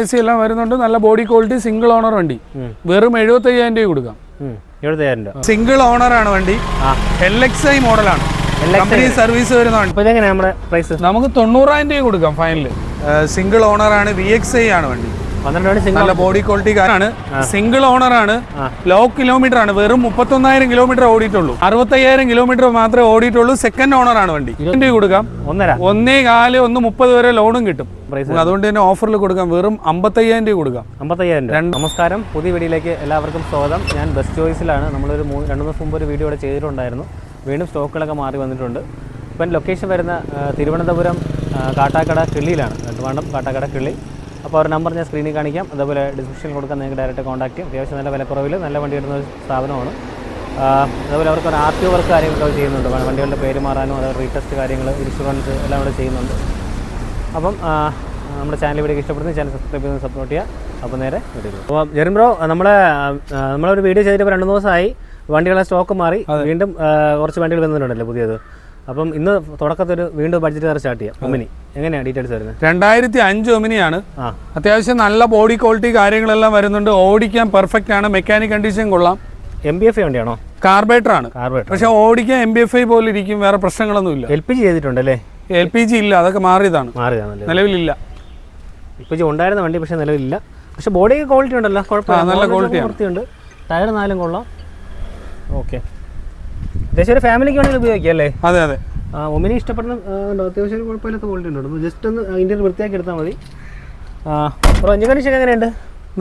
A C എല്ലാം വരുന്നുണ്ട്. നല്ല ബോഡി ക്വാളിറ്റി സിംഗിൾ ഓണർ വണ്ടി. വെറും എഴുപത്തി അയ്യായിരം രൂപ. കൊടുക്കാം സിംഗിൾ ഓണർ ആണ് വണ്ടി. എൽ എക്സ് ഐ മോഡലാണ് കമ്പനി സർവീസ് വരുന്ന വണ്ടി. അപ്പോൾ നമ്മുടെ പ്രൈസ് നമുക്ക് തൊണ്ണൂറായിരം രൂപ കൊടുക്കാം ഫൈനൽ സിംഗിൾ ഓണർ ആണ് വി എക്സ് ഐ ആണ് വണ്ടി. നല്ല ബോഡി ക്വാളിറ്റി കാരാണ്. സിംഗിൾ ഓണർ ആണ്. ലോ കിലോമീറ്റർ ആണ്. വെറും മുപ്പത്തൊന്നായിരം കിലോമീറ്റർ ഓടിയിട്ടുള്ളൂ. അറുപത്തയ്യായിരം കിലോമീറ്റർ മാത്രമേ ഓടിയിട്ടുള്ളൂ. സെക്കൻഡ് ഓണർ ആണ് വണ്ടി. രൂപ കൊടുക്കാം? ഒന്നര. ഒന്നേ കാൽ ഒന്ന് മുപ്പത് വരെ ലോണും കിട്ടും. അതുകൊണ്ട് തന്നെ ഓഫറിൽ കൊടുക്കാം. വെറും അമ്പത്തയ്യായിരം രൂപ കൊടുക്കാം. അമ്പത്തയ്യായിരം രൂപ. നമസ്കാരം. പുതിയ വീഡിയോയിലേക്ക് എല്ലാവർക്കും സ്വാഗതം. ഞാൻ ബെസ്റ്റ് ചോയ്സിലാണ് നമ്മളൊരു മൂന്ന് രണ്ട് ദിവസം മുമ്പ് ഒരു വീഡിയോ ഇവിടെ ചെയ്തിട്ടുണ്ടായിരുന്നു. വീണ്ടും സ്റ്റോക്കുകളൊക്കെ മാറി വന്നിട്ടുണ്ട്. ഇപ്പം ലൊക്കേഷൻ വരുന്ന തിരുവനന്തപുരം കാട്ടാക്കട കിള്ളിയിലാണ്. നെടുവാണ്ടം കാട്ടാക്കട കിള്ളി. അപ്പോൾ ഒരു നമ്പർ ഞാൻ സ്ക്രീനിൽ കാണിക്കാം. അതുപോലെ ഡിസ്ക്രിപ്ഷനിൽ കൊടുക്കാൻ നിങ്ങൾക്ക് ഡയറക്റ്റ് കോൺടാക്റ്റ് ചെയ്യും. അത്യാവശ്യം നല്ല വിലക്കുറവിൽ നല്ല വണ്ടി ഇടുന്ന ഒരു സ്ഥാപനമാണ്. അതേപോലെ അവർക്ക് ഒരു ആർ ടി വർക്ക് കാര്യങ്ങളൊക്കെ അവർ ചെയ്യുന്നുണ്ട്. വണ്ടികളുടെ പേര് മാറാനും അത് റീടെസ്റ്റ് കാര്യങ്ങൾ ഇൻഷുറൻസ് എല്ലാം ഇവിടെ ചെയ്യുന്നുണ്ട്. അപ്പം നമ്മുടെ ചാനൽ വീഡിയോ ഇഷ്ടപ്പെടുന്ന ചാനൽ സബ്സ്ക്രൈബ് ചെയ്ത് സപ്പോർട്ട് ചെയ്യുക. അപ്പോൾ നേരെ വീഡിയോ അപ്പോൾ ജെറിൻ ബ്രോ നമ്മളെ നമ്മളൊരു വീഡിയോ ചെയ്തിട്ട് രണ്ട് ദിവസമായി വണ്ടികളെ സ്റ്റോക്ക് മാറി. വീണ്ടും കുറച്ച് വണ്ടികൾ വന്നിട്ടുണ്ടല്ലോ പുതിയത്. അപ്പം ഇന്ന് തുടക്കത്തിൽ വീണ്ടും ബഡ്ജറ്റ് കാർ സ്റ്റാർട്ട് ചെയ്യാം. ഒമിനി എങ്ങനെയാണ് ഡീറ്റെയിൽസ് വരുന്നത്? രണ്ടായിരത്തി അഞ്ച് ഒമിനിയാണ് അത്യാവശ്യം നല്ല ബോഡി ക്വാളിറ്റി കാര്യങ്ങളെല്ലാം വരുന്നുണ്ട്. ഓടിക്കാൻ പെർഫെക്റ്റ് ആണ്. മെക്കാനിക് കണ്ടീഷൻ കൊള്ളാം. എം ബി എഫ് വണ്ടിയാണോ? കാർബേറ്റർ ആണ്. കാർബേറ്റർ പക്ഷെ ഓടിക്കാൻ എം ബി എഫ് ഐ പോലെ ഇരിക്കും. വേറെ പ്രശ്നങ്ങളൊന്നും ഇല്ല. എൽ പി ജി ചെയ്തിട്ടുണ്ടല്ലേ? എൽ പി ജി ഇല്ല. അതൊക്കെ മാറിയതാണ്. മാറിയതാണ് നിലവിലില്ല. എൽ പി ജി ഉണ്ടായിരുന്ന വണ്ടി പക്ഷേ നിലവിലില്ല. പക്ഷെ ബോഡി ക്വാളിറ്റി ഉണ്ടല്ലോ. കുഴപ്പമില്ല. നല്ല ക്വാളിറ്റി ഉണ്ട് ടയർ നാലും കൊള്ളാം. ഓക്കെ അത്യാവശ്യം ഒരു ഫാമിലിക്ക് വേണമെങ്കിൽ ഉപയോഗിക്കാം അല്ലേ അതെ അതെ. ഒമിനി ഇഷ്ടപ്പെടുന്ന ഉണ്ടോ. അത്യാവശ്യം കുഴപ്പമില്ലാത്ത ക്വാളിറ്റി ഉണ്ടോ ജസ്റ്റ് ഒന്ന് ഇന്ത്യയിൽ വൃത്തിയാക്കി എടുത്താൽ മതി. അപ്പോൾ എഞ്ചിൻ കണ്ടീഷൻ എങ്ങനെയുണ്ട്?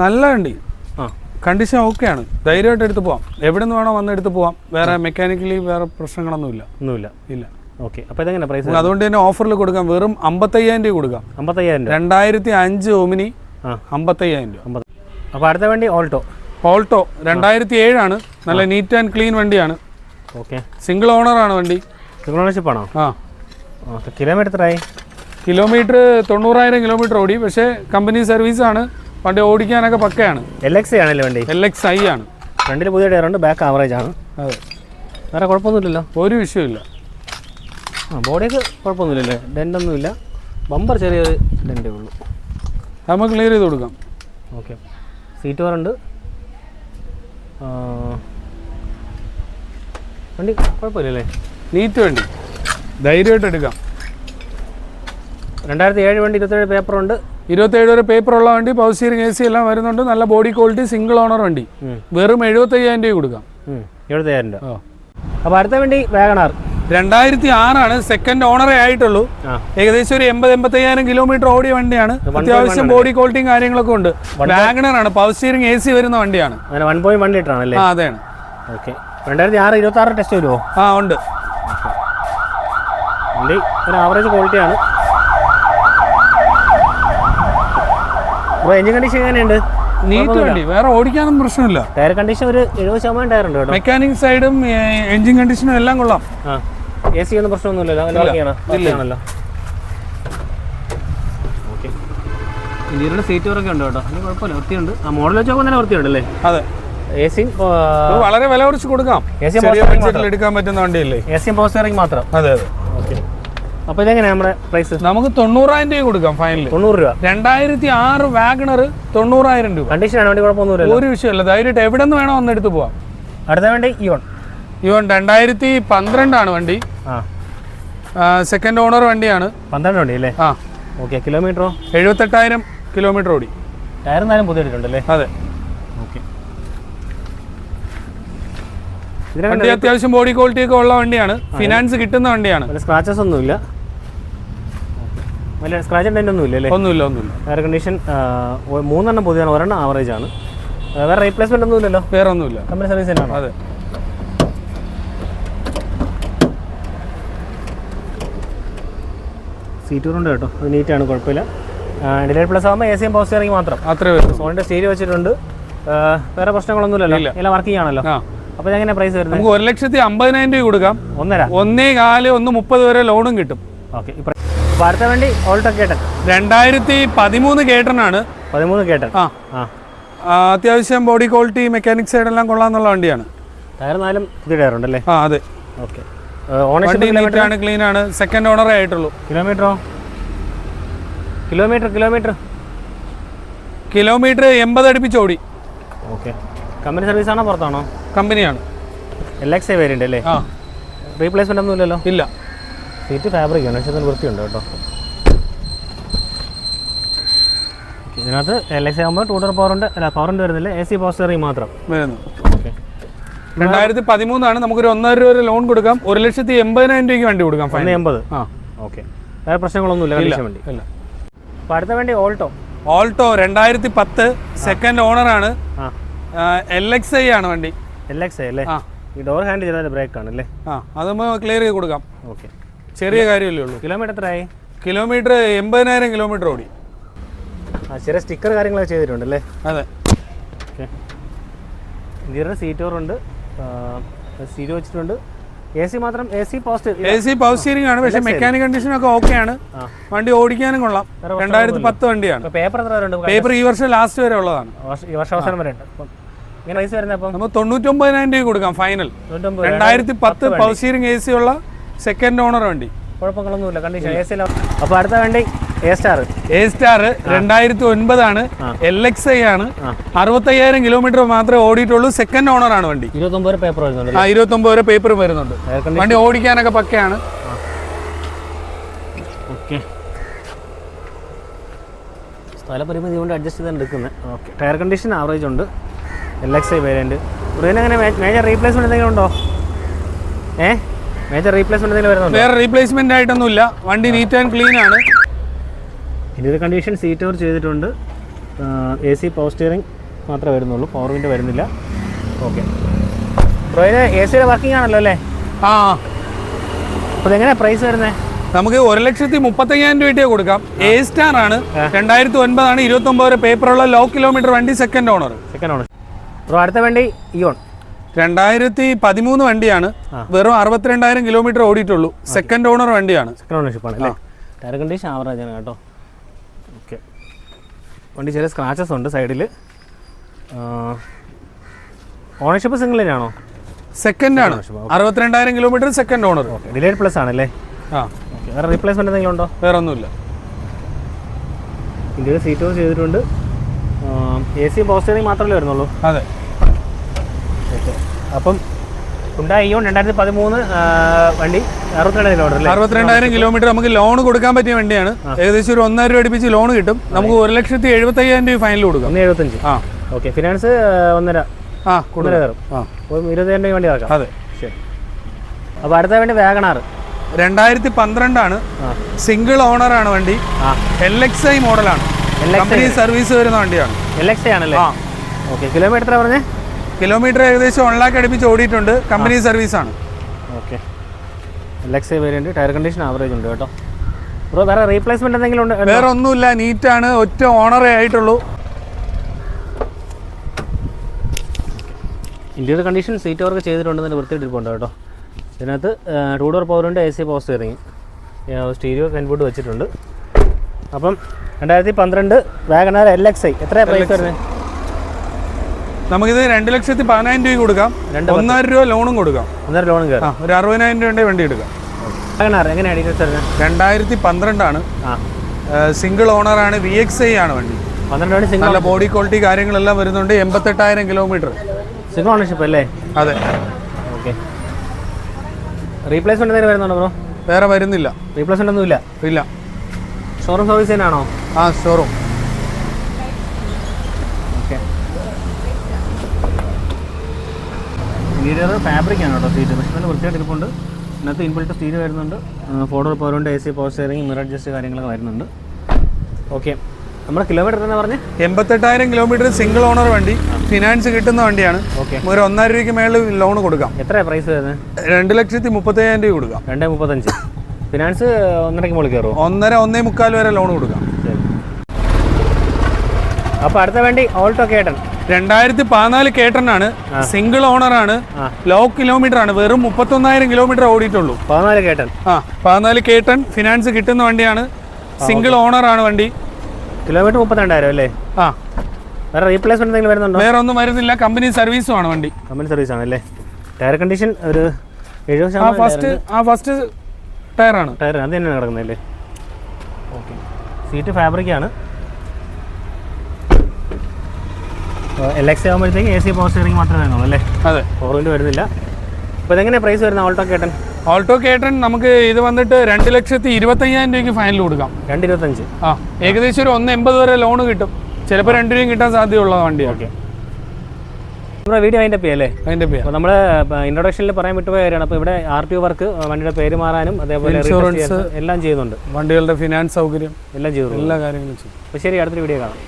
നല്ല വണ്ടി. ആ. കണ്ടീഷൻ ഓക്കെയാണ് ധൈര്യമായിട്ട് എടുത്ത് പോവാം. എവിടെ നിന്ന് വേണോ വന്ന് എടുത്ത് പോവാം. വേറെ മെക്കാനിക്കലി വേറെ പ്രശ്നങ്ങളൊന്നുമില്ല ഒന്നുമില്ല. ഇല്ല. ഓക്കെ അപ്പോൾ ഇതെങ്ങനെ പ്രൈസ് അതുകൊണ്ട് തന്നെ ഓഫറിൽ കൊടുക്കാം. വെറും അമ്പത്തയ്യായിരം രൂപ കൊടുക്കാം. അമ്പത്തയ്യായിരം രൂപ. രണ്ടായിരത്തി അഞ്ച് ഒമിനി ആ. അമ്പത്തയ്യായിരം രൂപ. അപ്പോൾ അടുത്ത വണ്ടി ഓൾട്ടോ ഓൾട്ടോ രണ്ടായിരത്തി ഏഴാണ് നല്ല നീറ്റ് ആൻഡ് ക്ലീൻ വണ്ടിയാണ്. ഓക്കെ സിംഗിൾ ഓണറാണ് വണ്ടി. സിംഗിൾ ഓണർഷിപ്പ് ആണോ? ആ. കിലോമീറ്റർ എത്രയായി? കിലോമീറ്റർ തൊണ്ണൂറായിരം കിലോമീറ്റർ ഓടി. പക്ഷേ കമ്പനി സർവീസ് ആണ്. വണ്ടി ഓടിക്കാനൊക്കെ പക്കയാണ്. എൽ എക്സ് ആണല്ലേ വണ്ടി? എൽ എക്സ് ഐ ആണ്. ഫ്രണ്ടിൽ പുതിയ ടയർ ഉണ്ട് ബാക്ക് ആവറേജ് ആണ്. അതെ. വേറെ കുഴപ്പമൊന്നുമില്ലല്ലോ? ഒരു വിഷയമില്ല ആ ബോഡിയൊക്കെ കുഴപ്പമൊന്നുമില്ലല്ലേ? ഡെന്റ് ഒന്നുമില്ല ബമ്പർ ചെറിയൊരു ഡെന്റേ ഉള്ളൂ. നമുക്ക് ക്ലിയർ ചെയ്ത് കൊടുക്കാം. ഓക്കെ സീറ്റ് കവറുണ്ട് വണ്ടി കുഴപ്പമില്ലല്ലേ? നീറ്റ് വണ്ടി. ധൈര്യമായിട്ട് എടുക്കാം. രണ്ടായിരത്തി ഏഴ് വണ്ടി ഇരുപത്തേഴ് പേപ്പറുണ്ട്. ഇരുപത്തേഴ് വരെ പേപ്പർ ഉള്ള വണ്ടി പവർ സ്റ്റിയറിംഗ് എ സി എല്ലാം വരുന്നുണ്ട്. നല്ല ബോഡി ക്വാളിറ്റി സിംഗിൾ ഓണർ വണ്ടി. വെറും എഴുപത്തയ്യായിരം രൂപ കൊടുക്കാം. എഴുപത്തയ്യായിരം രൂപ. അപ്പോൾ അടുത്ത വണ്ടി വേഗണാർ. രണ്ടായിരത്തി ആറാണ് സെക്കൻഡ് ഓണറേ ആയിട്ടുള്ളൂ. ഏകദേശം ഒരു എൺപത് എൺപത്തയ്യായിരം കിലോമീറ്റർ ഓടിയ വണ്ടിയാണ്. അത്യാവശ്യം ബോഡി ക്വാളിറ്റിയും കാര്യങ്ങളൊക്കെ ഉണ്ട്. വാഗണർ ആണ്. പവർ സ്റ്റിയറിംഗ് എ സി വരുന്ന വണ്ടിയാണ്. വൺ പോയിന്റ് വൺ ലിറ്റർ ആണല്ലേ? അതെയാണ് ഓക്കെ രണ്ടായിരത്തി ആറ് ഇരുപത്തി ആറ് ടെസ്റ്റ് വരുമോ ആ ഉണ്ട്. വണ്ടി. ഒരു ആവറേജ് ക്വാളിറ്റിയാണ് അപ്പോൾ എഞ്ചിൻ കണ്ടീഷൻ എങ്ങനെയുണ്ട്? നീറ്റ് വണ്ടി വേറെ ഓടിക്കാനൊന്നും പ്രശ്നമില്ല. ടയർ കണ്ടീഷൻ ഒരു എഴുപത് ശതമാനം ടയർ ഉണ്ട് കേട്ടോ. മെക്കാനിക് സൈഡും എഞ്ചിൻ കണ്ടീഷനും എല്ലാം കൊള്ളാം. ആ. എ സി ഒന്നും പ്രശ്നമൊന്നുമില്ലല്ലോ ഇന്ത്യയുടെ സീറ്റ് വർക്കൊക്കെ ഉണ്ട് കേട്ടോ. അതിന് കുഴപ്പമില്ല. വൃത്തിയുണ്ട്. ആ മോഡൽ വെച്ച് നോക്കുമ്പോൾ നല്ല വൃത്തിയുണ്ടല്ലേ? അതെ. എ സിയും വളരെ വില കുറച്ച് കൊടുക്കാം. ചെറിയ ബഡ്ജറ്റിൽ എടുക്കാൻ പറ്റുന്ന വണ്ടിയല്ലേ? എ സിയും പവർ സ്റ്റിയറിംഗ് മാത്രം. അതെ അതെ. അപ്പോൾ ഇതെങ്ങനെയാണ് നമ്മുടെ പ്രൈസ് നമുക്ക് തൊണ്ണൂറായിരം രൂപ കൊടുക്കാം ഫൈനൽ തൊണ്ണൂറ് രൂപ. രണ്ടായിരത്തി ആറ് വാഗണർ തൊണ്ണൂറായിരം രൂപ. കണ്ടീഷനാണ് വണ്ടി കുഴപ്പമൊന്നുമില്ലല്ലോ. ഒരു വിഷയമല്ല ധൈര്യമായിട്ട് എവിടെ നിന്ന് വേണോ ഒന്ന് എടുത്ത് പോവാം. അടുത്ത വണ്ടി ഇയോൺ ഇവൻ രണ്ടായിരത്തി പന്ത്രണ്ടാണ് വണ്ടി. ആ. സെക്കൻഡ് ഓണർ വണ്ടിയാണ്. പന്ത്രണ്ട് വണ്ടി അല്ലേ? ആ. ഓക്കെ കിലോമീറ്ററോ എഴുപത്തെട്ടായിരം കിലോമീറ്റർ ഓടി. ടയർ എന്നാലും പുതിയ ഇട്ടിട്ടുണ്ടല്ലേ അതെ ഓക്കെ വണ്ടി അത്യാവശ്യം ബോഡി ക്വാളിറ്റി ഒക്കെ ഉള്ള വണ്ടിയാണ്. ഫിനാൻസ് കിട്ടുന്ന വണ്ടിയാണ്. സ്ക്രാച്ചസ് ഒന്നുമില്ല. വലിയ സ്ക്രാച്ച് ഉണ്ടെങ്കിൽ ഒന്നുമില്ല അല്ലേ? ഒന്നുമില്ല ഒന്നുമില്ല. എയർ കണ്ടീഷൻ മൂന്നെണ്ണം പുതിയാണ് ഒരെണ്ണം ആവറേജ് ആണ്. വേറെ റീപ്ലേസ്മെന്റ് ഒന്നുമില്ലല്ലോ? വേറെ ഒന്നുമില്ല കമ്പനി സർവീസ് തന്നെയാണ്? അതെ. സീറ്റ് ഉണ്ട് കേട്ടോ. അത് നീറ്റാണ് കുഴപ്പമില്ല. ഡിലൈറ്റ് പ്ലസ് ആകുമ്പോൾ എ സിയും പവർ സ്റ്റിയറിംഗ് മാത്രം. അത്രേ സോണിന്റെ സ്റ്റീരിയോ വെച്ചിട്ടുണ്ട്. വേറെ പ്രശ്നങ്ങളൊന്നുമില്ലല്ലോ? എല്ലാം വർക്കിംഗ് ആണല്ലോ? അപ്പോൾ എങ്ങനെ പ്രൈസ് വരുന്നത്? നമുക്ക് ഒരു ലക്ഷത്തി അമ്പതിനായിരം രൂപ കൊടുക്കാം. ഒന്നര? ഒന്നേ കാൽ ഒന്ന് മുപ്പത് വരെ ലോണും കിട്ടും. ഓക്കെ അപ്പോൾ അടുത്ത വണ്ടി ഓൾട്ടോ കേട്ടൻ രണ്ടായിരത്തി പതിമൂന്ന് കേട്ടനാണ് പതിമൂന്ന് കേട്ടൻ ആ. അത്യാവശ്യം ബോഡി ക്വാളിറ്റി മെക്കാനിക് സൈഡ് എല്ലാം കൊള്ളാന്നുള്ള വണ്ടിയാണ്. ടയർ നാലും പുതിയ ടയർ ഉണ്ടല്ലേ? ആ അതെ. ഓക്കെ. ആണ് ക്ലീൻ ആണ്. സെക്കൻഡ് ഓണറേ ആയിട്ടുള്ളൂ. കിലോമീറ്ററോ? Kilometre kilometre? കിലോമീറ്റർ എൺപത് അടുപ്പിച്ച് ഓടി. ഓക്കെ. കമ്പനി സർവീസ് ആണോ പുറത്താണോ? കമ്പനിയാണ്. എൽ എക്സ് വേരിയന്റ് അല്ലേ? ആ. റീപ്ലേസ്മെന്റ് ഒന്നും ഇല്ലല്ലോ? ഇല്ല. സീറ്റ് ഫാബ്രിക് ആണ് പക്ഷേ അതിന് വൃത്തിയുണ്ട് കേട്ടോ. ഇതിനകത്ത് എൽ എക്സ് ആകുമ്പോൾ ടൂ ഡോർ പവറുണ്ട് അല്ല പവറിന്റെ വരുന്നില്ല. എ സി പോസ്റ്ററിങ് മാത്രം. വരുന്നു. രണ്ടായിരത്തി പതിമൂന്നാണ് നമുക്കൊരു ഒന്നര രൂപ വരെ ലോൺ കൊടുക്കാം. ഒരു ലക്ഷത്തി എൺപതിനായിരം രൂപയ്ക്ക് വണ്ടി കൊടുക്കാം ഒന്ന് എൺപത്. ആ. ഓക്കെ വേറെ പ്രശ്നങ്ങളൊന്നും ഇല്ല വണ്ടി. ഇല്ല. അപ്പോൾ അടുത്ത വണ്ടി ഓൾട്ടോ ഓൾട്ടോ രണ്ടായിരത്തി പത്ത് സെക്കൻഡ് ഓണറാണ് ആണ്. എൽ എക്സ് ഐ ആണ് വണ്ടി. എൽ എക്സ് അല്ലേ? ഈ ഡോർ ഹാൻഡിൽ ചെയ്താൽ ബ്രേക്ക് ആണ് അല്ലേ? ആ അത് നമ്മൾ ക്ലിയർ ചെയ്ത് കൊടുക്കാം. ഓക്കെ ചെറിയ കാര്യമല്ലേ ഉള്ളൂ. കിലോമീറ്റർ എത്രയായി കിലോമീറ്റർ എൺപതിനായിരം കിലോമീറ്റർ ഓടി. ആ ചെറിയ സ്റ്റിക്കർ കാര്യങ്ങളൊക്കെ ചെയ്തിട്ടുണ്ട് അല്ലേ? അതെ. ഓക്കെ ഇന്ത്യയുടെ സീറ്റ് ഉണ്ട്. സീറ്റ് വെച്ചിട്ടുണ്ട്. എ സി മാത്രം A C post A C power steering ആണ് പക്ഷേ മെക്കാനിക് കണ്ടീഷൻ ഒക്കെ ഓക്കെ ആണ്. വണ്ടി ഓടിക്കാനും കൊള്ളാം. രണ്ടായിരത്തി പത്ത് വണ്ടിയാണ്. പേപ്പർ പേപ്പർ ഈ വർഷം ലാസ്റ്റ് വരെ ഉള്ളതാണ്. വർഷ- ഈ വർഷാവസാനം വരെ ഉണ്ട്. പൈസ വരുന്നത് അപ്പം? നമ്മൾ തൊണ്ണൂറ്റൊമ്പതിനായിരം രൂപ കൊടുക്കാം ഫൈനൽ രണ്ടായിരത്തി പത്ത് പവർ സ്റ്റിയറിംഗ് എ സി ഉള്ള സെക്കൻഡ് ഓണർ വണ്ടി. കുഴപ്പങ്ങളൊന്നുമില്ല കണ്ടീഷൻ എ സി അപ്പോൾ അടുത്ത വണ്ടി എ സ്റ്റാർ എ സ്റ്റാർ രണ്ടായിരത്തി ഒൻപതാണ് എൽ എക്സ് ഐ ആണ്. അറുപത്തയ്യായിരം കിലോമീറ്റർ മാത്രമേ ഓടിയിട്ടുള്ളൂ സെക്കൻഡ് ഓണർ ആണ് വണ്ടി. ഇരുപത്തൊമ്പത് രൂപ പേപ്പർ വരുന്നുണ്ട് ആ ഇരുപത്തൊമ്പത് വരെ പേപ്പർ വരുന്നുണ്ട്. വണ്ടി ഓടിക്കാനൊക്കെ പക്കയാണ്. സ്ഥലപരിമിതി കൊണ്ട് അഡ്ജസ്റ്റ് ചെയ്താണ് എടുക്കുന്നത് ഓക്കെ ടയർ കണ്ടീഷൻ ആവറേജ് ഉണ്ട്. എൽ എക്സ് ഐ വേരിയന്റ് അങ്ങനെ മേജർ റീപ്ലേസ്മെന്റ് എന്തെങ്കിലും ഉണ്ടോ? ഏ? മേജർ റീപ്ലേസ്മെന്റ് എന്തെങ്കിലും വരുന്നുണ്ടോ? വേറെ റീപ്ലേസ്മെന്റ് ആയിട്ടൊന്നുമില്ല. വണ്ടി നീറ്റ് ആൻഡ് ക്ലീൻ ആണ്. ഇതിന്റെ കണ്ടീഷൻ സീറ്റ് ഓവർ ചെയ്തിട്ടുണ്ട്. എ സി പവർ സ്റ്റിയറിംഗ് മാത്രമേ വരുന്നുള്ളൂ. പവർ വിൻഡോ വരുന്നില്ല. ഓക്കെ ഇത് എ സിയുടെ വർക്കിംഗ് ആണല്ലോ അല്ലേ? ആ. അപ്പോൾ എങ്ങനെ പ്രൈസ് വരുന്നത് നമുക്ക് ഒരു ലക്ഷത്തി മുപ്പത്തയ്യായിരം രൂപയ്ക്ക് കൊടുക്കാം. എ സ്റ്റാർ ആണ്. രണ്ടായിരത്തി ഒൻപതാണ്. ഇരുപത്തൊമ്പത് വരെ പേപ്പറുള്ള ലോ കിലോമീറ്റർ വണ്ടി സെക്കൻഡ് ഓണർ സെക്കൻഡ് ഓണർ അടുത്ത വണ്ടി ഇയോൺ. രണ്ടായിരത്തി പതിമൂന്ന് വണ്ടിയാണ്. വെറും അറുപത്തിരണ്ടായിരം കിലോമീറ്റർ ഓടിയിട്ടുള്ളൂ. സെക്കൻഡ് ഓണർ വണ്ടിയാണ്. സെക്കൻഡ് ഓണർഷിപ്പ് ആണ് അല്ലേ? ടയർ കണ്ടീഷൻ ആവറേജ് ആണ് കേട്ടോ. ഓക്കെ. വണ്ടി ചെറിയ സ്ക്രാച്ചസ് ഉണ്ട് സൈഡിൽ ഓണർഷിപ്പ് സിംഗിൾ തന്നെയാണോ സെക്കൻഡ് ആണ്? അറുപത്തിരണ്ടായിരം kilometre second owner delayed plus ആണല്ലേ ആ. ഓക്കെ വേറെ റീപ്ലേസ്മെന്റ് എന്തെങ്കിലും ഉണ്ടോ? വേറെ ഒന്നുമില്ല ഇന്ത്യയിൽ സീറ്റ് ചെയ്തിട്ടുണ്ട്. എ സി പോസ്റ്ററിങ് മാത്രമല്ലേ വരുന്നുള്ളൂ? അതെ. ഓക്കെ. അപ്പം ഉണ്ടായി. രണ്ടായിരത്തി പതിമൂന്ന് വണ്ടി അറുപത്തിരണ്ടായിരം കിലോമീറ്റർ നമുക്ക് ലോൺ കൊടുക്കാൻ പറ്റിയ വണ്ടിയാണ്. ഏകദേശം ഒരു ഒന്നായിരം രൂപ അടുപ്പിച്ച് ലോൺ കിട്ടും. നമുക്ക് ഒരു ലക്ഷത്തി എഴുപത്തി അയ്യായിരം രൂപ ഫൈനൽ കൊടുക്കാം. എഴുപത്തഞ്ച്. ആ. ഓക്കെ. ഫിനാൻസ് ഒന്നര. ആ കൂടുതൽ കയറും. ആ. ഒരു ഇരുപതിനായിരം രൂപ വണ്ടി ഇറക്കാം അതെ. ശരി. അപ്പോൾ അടുത്ത വണ്ടി വാഗണാർ രണ്ടായിരത്തി പന്ത്രണ്ടാണ് സിംഗിൾ ഓണർ ആണ് വണ്ടി. എൽ എക്സ് ഐ മോഡലാണ് കമ്പനി സർവീസ് വരുന്ന വണ്ടിയാണ്. എൽ എക്സ് ആണല്ലേ? ആ. ഓക്കെ. കിലോമീറ്റർ പറഞ്ഞേ? കിലോമീറ്റർ ഏകദേശം വൺ ലാക്ക് അടുപ്പിച്ച് ഓടിയിട്ടുണ്ട്. കമ്പനി സർവീസ് ആണ് okay. L X variant tyre condition average ഉണ്ട് കേട്ടോ. ബ്രോ വേറെ റീപ്ലേസ്മെന്റ് എന്തെങ്കിലും ഉണ്ട്? വേറെ ഒന്നുമില്ല നീറ്റാണ് ഒറ്റ ഓണറേ ആയിട്ടുള്ളൂ. ഇന്റീരിയർ കണ്ടീഷൻ സീറ്റ് വർക്ക് ചെയ്തിട്ടുണ്ടെന്ന് വൃത്തിയിട്ടിരിപ്പുണ്ട് കേട്ടോ. ഇതിനകത്ത് ടൂ ഡോർ പവറുണ്ട് എ സി പോസ്റ്റ് ഇറങ്ങി. സ്റ്റീരിയോ കൺബോർഡ് വെച്ചിട്ടുണ്ട്. അപ്പം രണ്ടായിരത്തി പന്ത്രണ്ട് വാഗനാർ എൽ എക്സ് ഐ എത്രയാണ് പ്രൈസ് വരുന്നത്? നമുക്കിത് രണ്ട് ലക്ഷത്തി പതിനായിരം രൂപ കൊടുക്കാം. ഒന്നായിരം ഒന്നര രൂപ ലോണും കൊടുക്കാം. ഒന്നര ലോണും ഒരു അറുപതിനായിരം രൂപയുടെ വണ്ടി എടുക്കാം. രണ്ടായിരത്തി പന്ത്രണ്ടാണ്. സിംഗിൾ ഓണറാണ് വി എക്സ് ഐ ആണ് വണ്ടി. നല്ല ബോഡി ക്വാളിറ്റി കാര്യങ്ങളെല്ലാം വരുന്നുണ്ട്. എൺപത്തെട്ടായിരം കിലോമീറ്റർ സിംഗിൾ ഓണർഷിപ്പ് അല്ലേ? അതെ. ഓക്കെ റീപ്ലേസ്മെന്റ് എന്തെങ്കിലും വരുന്നുണ്ടോ ബ്രോ വേറെ വരുന്നില്ല. റീപ്ലേസ്മെന്റ് ഒന്നുമില്ല. ഇല്ല. ഷോറൂം സർവീസ് തന്നെയാണോ? ആ ഷോറൂം ഓക്കെ ഇന്റീരിയർ ഫാബ്രിക് ആണ് കേട്ടോ സീറ്റ് പക്ഷേ നല്ല വൃത്തിയായിട്ട് ഇരിപ്പുണ്ട്. ഇതിനകത്ത് ഇൻബിൾട്ട് സ്റ്റീൽ വരുന്നുണ്ട്. ഫോട്ടോ പവറുണ്ട് A C power steering mirror adjust കാര്യങ്ങളൊക്കെ വരുന്നുണ്ട്. ഓക്കെ നമ്മുടെ കിലോമീറ്റർ എന്താ പറഞ്ഞ്? എൺപത്തെട്ടായിരം കിലോമീറ്റർ സിംഗിൾ ഓണർ വണ്ടി. ഫിനാൻസ് കിട്ടുന്ന വണ്ടിയാണ്. ഒരു ഒന്നര രൂപയ്ക്ക് മേളിൽ ലോൺ കൊടുക്കാം. എത്രയാണ് പ്രൈസ് വരുന്നത്? രണ്ട് ലക്ഷത്തി മുപ്പത്തയ്യായിരം രൂപ കൊടുക്കാം. രണ്ട് മുപ്പത്തഞ്ച്. ഫിനാൻസ് ഒന്നരയ്ക്ക് മുകളിൽ കയറും ഒന്നര ഒന്നേ മുക്കാൽ വരെ ലോൺ കൊടുക്കാം. അപ്പോൾ അടുത്ത വണ്ടി ഓൾട്ടോ കേട്ടൻ രണ്ടായിരത്തി പതിനാല് കേട്ടനാണ് സിംഗിൾ ഓണർ ആണ്. ലോ കിലോമീറ്റർ ആണ് വെറും മുപ്പത്തൊന്നായിരം കിലോമീറ്റർ ഓടിയിട്ടുള്ളൂ. പതിനാല് കേട്ടൻ ആ പതിനാല് കേട്ടൺ ഫിനാൻസ് കിട്ടുന്ന വണ്ടിയാണ്. സിംഗിൾ ഓണർ ആണ് വണ്ടി. കിലോമീറ്റർ മുപ്പത്തിരണ്ടായിരം അല്ലേ? ആ. വേറെ റീപ്ലേസ്മെന്റ് എന്തെങ്കിലും വരുന്നുണ്ടോ? വേറെ ഒന്നും വരുന്നില്ല. കമ്പനി സർവീസും ആണ് വണ്ടി. കമ്പനി സർവീസ് ആണ് അല്ലേ? ടയർ കണ്ടീഷൻ ഒരു എഴുപത് ആ ഫസ്റ്റ് ആ ഫസ്റ്റ് ടയറാണ്. ടയർ അത് തന്നെയാണ് കിടക്കുന്നതല്ലേ ഓക്കെ. സീറ്റ് ഫാബ്രിക് ആണ്. എൽ എക്സ് ആകുമ്പോഴത്തേക്ക് എ സി പവർ സ്റ്റിയറിംഗ് മാത്രമേ വരുന്നുള്ളൂ അല്ലേ? അതെ. ഫോർ വരുന്നില്ല. അപ്പോൾ ഇതെങ്ങനെയാണ് പ്രൈസ് വരുന്നത് ഓൾട്ടോ കേട്ടൻ ഓൾട്ടോ കേട്ടൺ നമുക്ക് ഇത് വന്നിട്ട് രണ്ട് ലക്ഷത്തി ഇരുപത്തയ്യായിരം രൂപയ്ക്ക് ഫൈനൽ കൊടുക്കാം. രണ്ട് ഇരുപത്തഞ്ച്. ആ ഏകദേശം ഒരു ഒന്ന് എൺപത് വരെ ലോൺ കിട്ടും. ചിലപ്പോൾ രണ്ട് രൂപയും കിട്ടാൻ സാധ്യതയുള്ള വണ്ടി ഓക്കെ നമ്മുടെ വീഡിയോ അതിന്റെ പേ അല്ലേ? അതിന്റെ പേര്. അപ്പോൾ നമ്മൾ ഇൻട്രൊഡക്ഷനിൽ പറയാൻ വിട്ടുപോയ കാര്യമാണ്. അപ്പോൾ ഇവിടെ ആർ ടി വർക്ക് വണ്ടിയുടെ പേര് മാറാനും അതേപോലെ ഇൻഷുറൻസ് എല്ലാം ചെയ്യുന്നുണ്ട്. വണ്ടികളുടെ ഫിനാൻസ് സൗകര്യം എല്ലാം ചെയ്തു എല്ലാ കാര്യങ്ങളും ചെയ്യും. അപ്പോൾ ശരി അടുത്തൊരു വീഡിയോ കാണാം.